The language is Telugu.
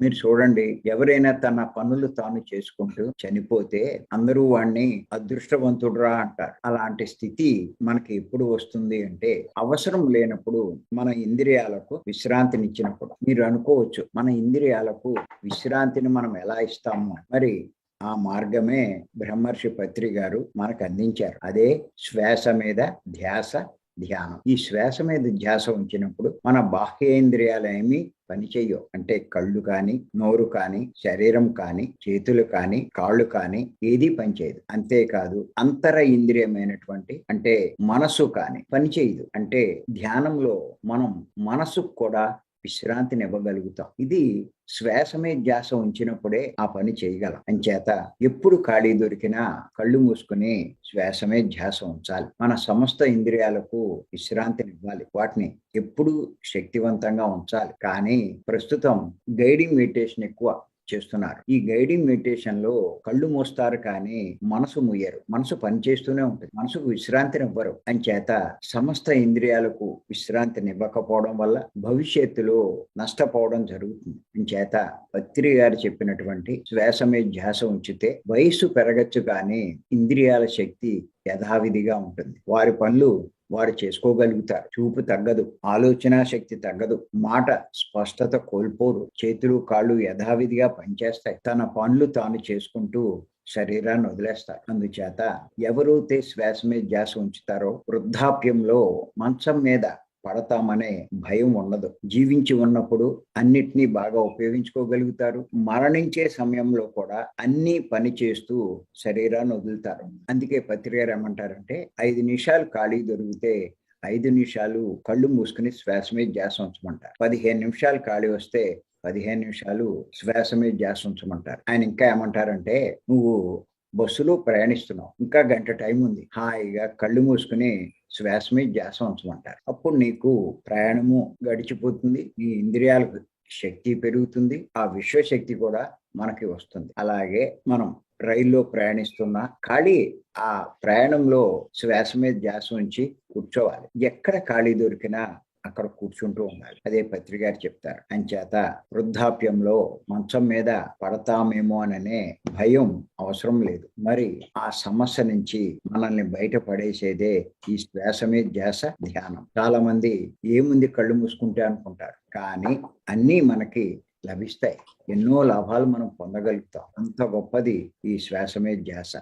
మీరు చూడండి ఎవరైనా తన పనులు తాను చేసుకుంటూ చనిపోతే అందరూ వాణ్ణి అదృష్టవంతుడురా అంటారు. అలాంటి స్థితి మనకి ఎప్పుడు వస్తుంది అంటే అవసరం లేనప్పుడు మన ఇంద్రియాలకు విశ్రాంతినిచ్చినప్పుడు. మీరు అనుకోవచ్చు మన ఇంద్రియాలకు విశ్రాంతిని మనం ఎలా ఇస్తాము? మరి ఆ మార్గమే బ్రహ్మర్షి పత్రి గారు మనకు అందించారు. అదే శ్వాస మీద ధ్యాస ధ్యానం. ఈ శ్వాస మీద ధ్యాస ఉంచినప్పుడు మన బాహ్యేంద్రియాలు ఏమి పనిచేయవు అంటే కళ్ళు కానీ నోరు కానీ శరీరం కానీ చేతులు కానీ కాళ్ళు కానీ ఏది పనిచేయదు అంతేకాదు అంతర ఇంద్రియమైనటువంటి అంటే మనసు కానీ పనిచేయదు అంటే ధ్యానంలో మనం మనసుకు కూడా విశ్రాంతిని ఇవ్వగలుగుతాం. ఇది శ్వాస మీద ధ్యాస ఉంచినప్పుడే ఆ పని చేయగలం. అంచేత ఎప్పుడు ఖాళీ దొరికినా కళ్ళు మూసుకుని శ్వాస మీద ధ్యాస ఉంచాలి. మన సమస్త ఇంద్రియాలకు విశ్రాంతిని ఇవ్వాలి. వాటిని ఎప్పుడు శక్తివంతంగా ఉంచాలి. కానీ ప్రస్తుతం గైడింగ్ మెడిటేషన్ ఎక్కువ. చేస్తున్నారు. ఈ గైడింగ్ మెడిటేషన్లో కళ్ళు మూస్తారు కానీ మనసు ముయ్యరు మనసు పనిచేస్తూనే ఉంటుంది. మనసుకు విశ్రాంతిని ఇవ్వరు చేత సమస్త ఇంద్రియాలకు విశ్రాంతిని ఇవ్వకపోవడం వల్ల భవిష్యత్తులో నష్టపోవడం జరుగుతుంది. అంచేత పత్రి గారు చెప్పినటువంటి శ్వాస మీద ధ్యాస ఉంచితే వయస్సు పెరగచ్చు కానీ ఇంద్రియాల శక్తి యథావిధిగా ఉంటుంది. వారి పనులు వారు చేసుకోగలుగుతారు. చూపు తగ్గదు ఆలోచన శక్తి తగ్గదు మాట స్పష్టత కోల్పోరు చేతులు కాళ్ళు యథావిధిగా పనిచేస్తాయి. తన పనులు తాను చేసుకుంటూ శరీరాన్ని వదిలేస్తారు. అందుచేత ఎవరైతే శ్వాస మీద ధ్యాస ఉంచుతారో వృద్ధాప్యంలో మంచం మీద పడతామనే భయం ఉండదు. జీవించి ఉన్నప్పుడు అన్నిటినీ బాగా ఉపయోగించుకోగలుగుతారు. మరణించే సమయంలో కూడా అన్ని పని చేస్తూ శరీరాన్ని వదులుతారు. అందుకే పత్రికారు ఏమంటారంటే ఐదు నిమిషాలు ఖాళీ దొరికితే ఐదు నిమిషాలు కళ్ళు మూసుకుని శ్వాస మీద ధ్యాస ఉంచమంటారు. పదిహేను నిమిషాలు ఖాళీ వస్తే పదిహేను నిమిషాలు శ్వాస మీద ధ్యాస ఉంచమంటారు. ఆయన ఇంకా ఏమంటారంటే నువ్వు బస్సులో ప్రయాణిస్తున్నావు ఇంకా గంట టైం ఉంది. హాయిగా కళ్ళు మూసుకుని శ్వాస మీద ధ్యాస ఉంచమంటారు. అప్పుడు నీకు ప్రయాణము గడిచిపోతుంది. నీ ఇంద్రియాలకు శక్తి పెరుగుతుంది. ఆ విశ్వశక్తి కూడా మనకి వస్తుంది. అలాగే మనం రైల్లో ప్రయాణిస్తున్నా ఖాళీ ఆ ప్రయాణంలో శ్వాస మీద ధ్యాస ఉంచి కూర్చోవాలి. ఎక్కడ ఖాళీ దొరికినా అక్కడ కూర్చుంటూ ఉండాలి అదే పత్రి గారు చెప్తారు. అంచేత వృద్ధాప్యంలో మంచం మీద పడతామేమో అననే భయం అవసరం లేదు. మరి ఆ సమస్య నుంచి మనల్ని బయట పడేసేదే ఈ శ్వాసమే ధ్యాస ధ్యానం. చాలా మంది ఏముంది కళ్ళు మూసుకుంటే అనుకుంటారు. కానీ అన్నీ మనకి లభిస్తాయి. ఎన్నో లాభాలు మనం పొందగలుగుతాం. అంత గొప్పది ఈ శ్వాసమే ధ్యాస.